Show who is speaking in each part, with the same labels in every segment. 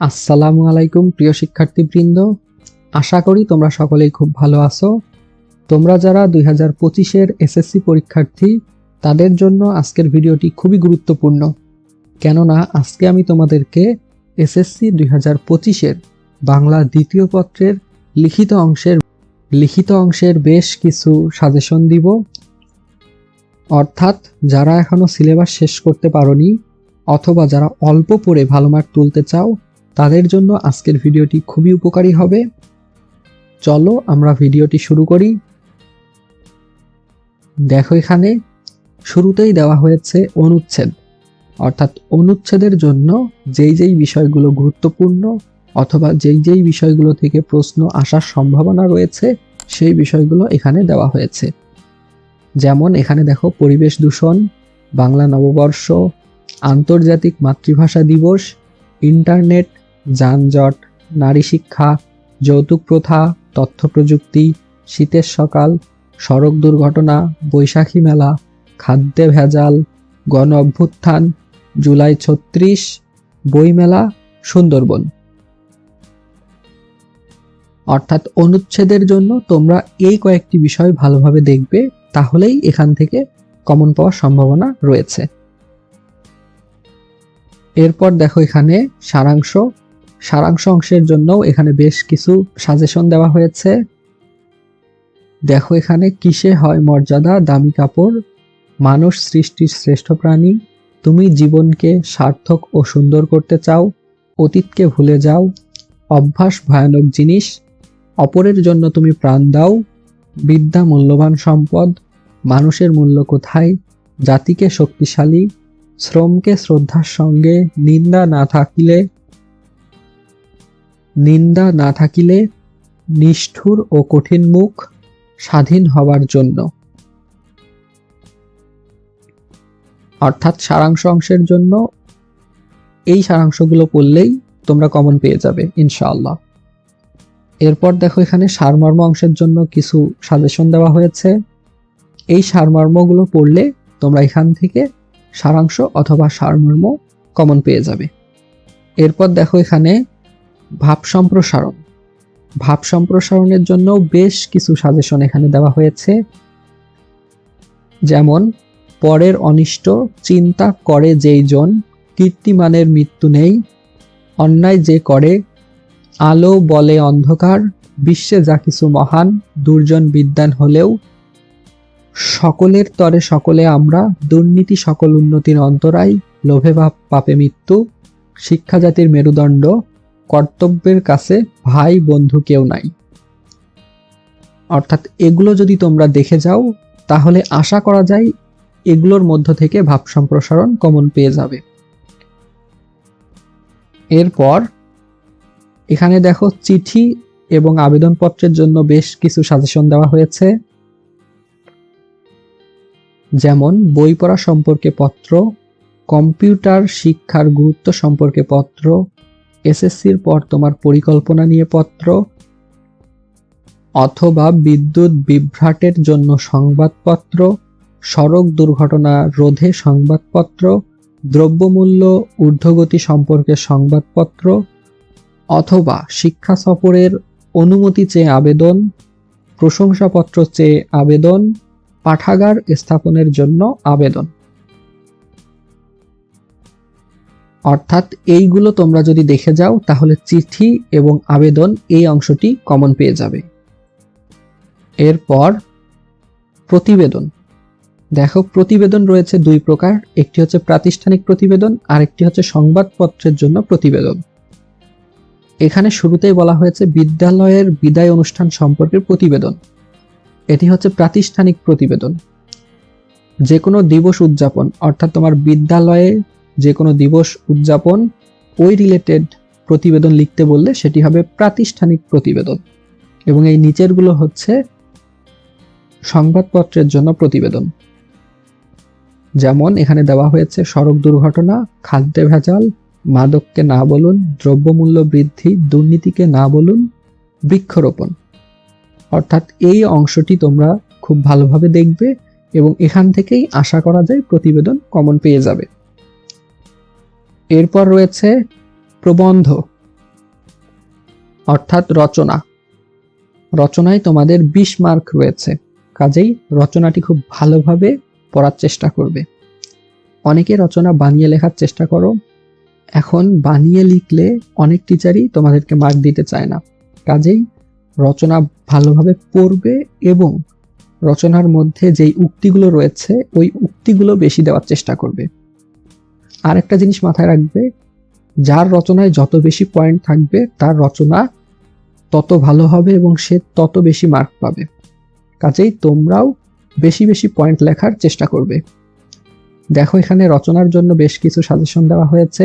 Speaker 1: আসসালামু আলাইকুম, প্রিয় শিক্ষার্থীবৃন্দ। আশা করি তোমরা সকলেই খুব ভালো আছো। তোমরা যারা দুই হাজার পঁচিশের এসএসসি পরীক্ষার্থী, তাদের জন্য আজকের ভিডিওটি খুবই গুরুত্বপূর্ণ। কেননা, আজকে আমি তোমাদেরকে এসএসসি দুই হাজার পঁচিশের বাংলা দ্বিতীয় পত্রের লিখিত অংশের লিখিত অংশের বেশ কিছু সাজেশন দিব। অর্থাৎ, যারা এখনও সিলেবাস শেষ করতে পারোনি, অথবা যারা অল্প পড়ে ভালো মার্ক তুলতে চাও তাদের জন্য আজকের ভিডিওটি খুবই উপকারী হবে। চলো আমরা ভিডিওটি শুরু করি। দেখো এখানে, শুরুতেই দেওয়া হয়েছে অনুচ্ছেদ। অর্থাৎ অনুচ্ছেদের জন্য যেই যেই বিষয়গুলো গুরুত্বপূর্ণ অথবা যেই যেই বিষয়গুলো থেকে প্রশ্ন আসার সম্ভাবনা রয়েছে, সেই বিষয়গুলো এখানে দেওয়া হয়েছে। যেমন এখানে দেখো, পরিবেশ দূষণ, বাংলা নববর্ষ, আন্তর্জাতিক মাতৃভাষা দিবস, ইন্টারনেট যানজট, নারী শিক্ষা, যৌতুক প্রথা, তথ্য প্রযুক্তি, শীতের সকাল, সড়ক দুর্ঘটনা, বৈশাখী মেলা, খাদ্যে ভেজাল, গণ অভ্যুত্থান, জুলাই ছত্রিশ, বইমেলা, সুন্দরবন। অর্থাৎ অনুচ্ছেদের জন্য তোমরা এই কয়েকটি বিষয় ভালোভাবে দেখবে, তাহলেই এখান থেকে কমন পাওয়ার সম্ভাবনা রয়েছে। এরপর দেখো এখানে সারাংশ সারাংশ অংশের জন্য এখানে বেশ কিছু সাজেশন দেওয়া হয়েছে। দেখো এখানে, কিসে হয় মর্যাদা? দামি কাপড়, মানুষ সৃষ্টির শ্রেষ্ঠ প্রাণী, তুমি জীবনকে সার্থক ও সুন্দর করতে চাও, অতীতকে ভুলে যাও, অভ্যাস ভয়ানক জিনিস, অপরের জন্য তুমি প্রাণ দাও, বিদ্যা মূল্যবান সম্পদ, মানুষের মূল্য কোথায়, জাতিকে শক্তিশালী, শ্রমকে শ্রদ্ধার সঙ্গে, নিন্দা না থাকিলে নিন্দা না থাকিলে নিষ্ঠুর ও কঠিন মুখ স্বাধীন হবার জন্য। অর্থাৎ সারাংশ অংশের জন্য এই সারাংশগুলো পড়লেই তোমরা কমন পেয়ে যাবে, ইনশাআল্লাহ। এরপর দেখো এখানে সারমর্ম অংশের জন্য কিছু সাজেশন দেওয়া হয়েছে। এই সারমর্মগুলো পড়লে তোমরা এখান থেকে সারাংশ অথবা সারমর্ম কমন পেয়ে যাবে। এরপর দেখো এখানে ভাব সম্প্রসারণ। ভাব সম্প্রসারণের জন্য বেশ কিছু সাজেশন এখানে দেওয়া হয়েছে। যেমন, পরের অনিষ্ট চিন্তা করে যেই জন কীর্তিমানের মৃত্যু নেই, অন্যায় যে করে, আলো বলে অন্ধকার, বিশ্বে যা কিছু মহান, দুর্জন বিদ্যান হলেও, সকলের তরে সকলে আমরা, দুর্নীতি সকল উন্নতির অন্তরায়, লোভে পাপে মৃত্যু শিক্ষা জাতির মেরুদণ্ড কর্তব্যের কাছে ভাই বন্ধু কেউ নাই। অর্থাৎ এগুলো যদি তোমরা দেখে যাও, তাহলে আশা করা যায় এগুলোর মধ্য থেকে ভাব সম্প্রসারণ কমন পেয়ে যাবে। এরপর এখানে দেখো চিঠি এবং আবেদনপত্রের জন্য বেশ কিছু সাজেশন দেওয়া হয়েছে। যেমন, বই পড়া সম্পর্কে পত্র, কম্পিউটার শিক্ষার গুরুত্ব সম্পর্কে পত্র এসএসসির পর তোমার পরিকল্পনা নিয়ে পত্র অথবা বিদ্যুৎ বিভ্রাটের জন্য সংবাদপত্র, সড়ক দুর্ঘটনা রোধে সংবাদপত্র, দ্রব্যমূল্য ঊর্ধ্বগতি সম্পর্কে সংবাদপত্র অথবা শিক্ষা সফরের অনুমতি চেয়ে আবেদন, প্রশংসাপত্র চেয়ে আবেদন, পাঠাগার স্থাপনের জন্য আবেদন। অর্থাৎ এইগুলো তোমরা যদি দেখে যাও, তাহলে চিঠি এবং আবেদন এই অংশটি কমন পেয়ে যাবে। এরপর প্রতিবেদন। দেখো, প্রতিবেদন রয়েছে দুই প্রকার, একটি হচ্ছে প্রাতিষ্ঠানিক প্রতিবেদন আর একটি হচ্ছে সংবাদপত্রের জন্য প্রতিবেদন। এখানে শুরুতেই বলা হয়েছে বিদ্যালয়ের বিদায় অনুষ্ঠান সম্পর্কের প্রতিবেদন। এটি হচ্ছে প্রাতিষ্ঠানিক প্রতিবেদন। যে কোনো দিবস উদযাপন, অর্থাৎ তোমার বিদ্যালয়ে যে কোনো দিবস উদযাপন, ওই রিলেটেড প্রতিবেদন লিখতে বললে সেটি হবে প্রাতিষ্ঠানিক প্রতিবেদন। এবং এই নিচেরগুলো হচ্ছে সংবাদপত্রের জন্য প্রতিবেদন। যেমন এখানে দেওয়া হয়েছে সড়ক দুর্ঘটনা, খাদ্যে ভেজাল, মাদককে না বলুন, দ্রব্যমূল্য বৃদ্ধি, দুর্নীতিকে না বলুন, বৃক্ষরোপণ। অর্থাৎ এই অংশটি তোমরা খুব ভালোভাবে দেখবে এবং এখান থেকেই আশা করা যায় প্রতিবেদন কমন পেয়ে যাবে। এরপর রয়েছে প্রবন্ধ, অর্থাৎ রচনা। রচনায় তোমাদের বিশ মার্ক রয়েছে। কাজেই রচনাটি খুব ভালোভাবে পড়ার চেষ্টা করবে। অনেকে রচনা বানিয়ে লেখার চেষ্টা করো। এখন বানিয়ে লিখলে অনেক টিচারই তোমাদেরকে মার্ক দিতে চায় না। কাজেই রচনা ভালোভাবে পড়বে এবং রচনার মধ্যে যেই উক্তিগুলো রয়েছে, ওই উক্তিগুলো বেশি দেওয়ার চেষ্টা করবে। আর একটা জিনিস মাথায় রাখবে, যার রচনায় যত বেশি পয়েন্ট থাকবে, তার রচনা তত ভালো হবে এবং সে তত বেশি মার্ক পাবে। কাজেই তোমরাও বেশি বেশি পয়েন্ট লেখার চেষ্টা করবে। দেখো, এখানে রচনার জন্য বেশ কিছু সাজেশন দেওয়া হয়েছে।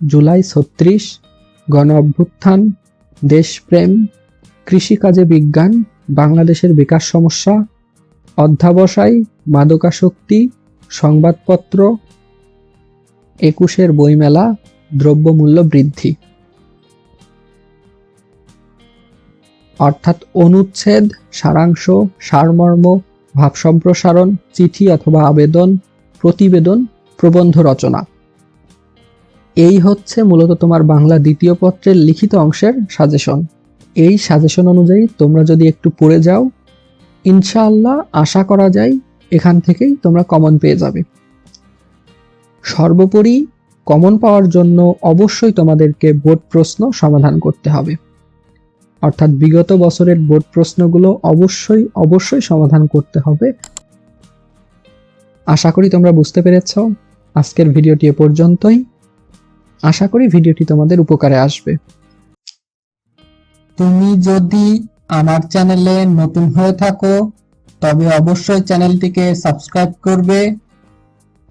Speaker 1: জুলাই ছত্রিশ, গণ অভ্যুত্থান, দেশপ্রেম, কৃষিকাজে বিজ্ঞান, বাংলাদেশের বিকাশ সমস্যা, অধ্যাবসায়, মাদকাসক্তি, সংবাদপত্র একুশের বইমেলা দ্রব্যমূল্য বৃদ্ধি। অর্থাৎ অনুচ্ছেদ, সারাংশ, সারমর্ম ভাব সম্প্রসারণ চিঠি অথবা আবেদন, প্রতিবেদন, প্রবন্ধ রচনা। এই হচ্ছে মূলত তোমার বাংলা দ্বিতীয় পত্রের লিখিত অংশের সাজেশন। এই সাজেশন অনুযায়ী তোমরা যদি একটু পড়ে যাও, ইনশাআল্লাহ আশা করা যায় এখান থেকেই তোমরা কমন পেয়ে যাবে। সর্বোপরি কমন পাওয়ার জন্য অবশ্যই তোমাদেরকে বোর্ড প্রশ্ন সমাধান করতে হবে। অর্থাৎ বিগত বছরের বোর্ড প্রশ্নগুলো অবশ্যই অবশ্যই সমাধান করতে হবে। আশা করি তোমরা বুঝতে পেরেছ। আজকের ভিডিওটি এ পর্যন্তই। আশা করি ভিডিওটি তোমাদের উপকারে আসবে।
Speaker 2: তুমি যদি আমার চ্যানেলে নতুন হয়ে থাকো, তবে অবশ্যই চ্যানেলটিকে সাবস্ক্রাইব করবে।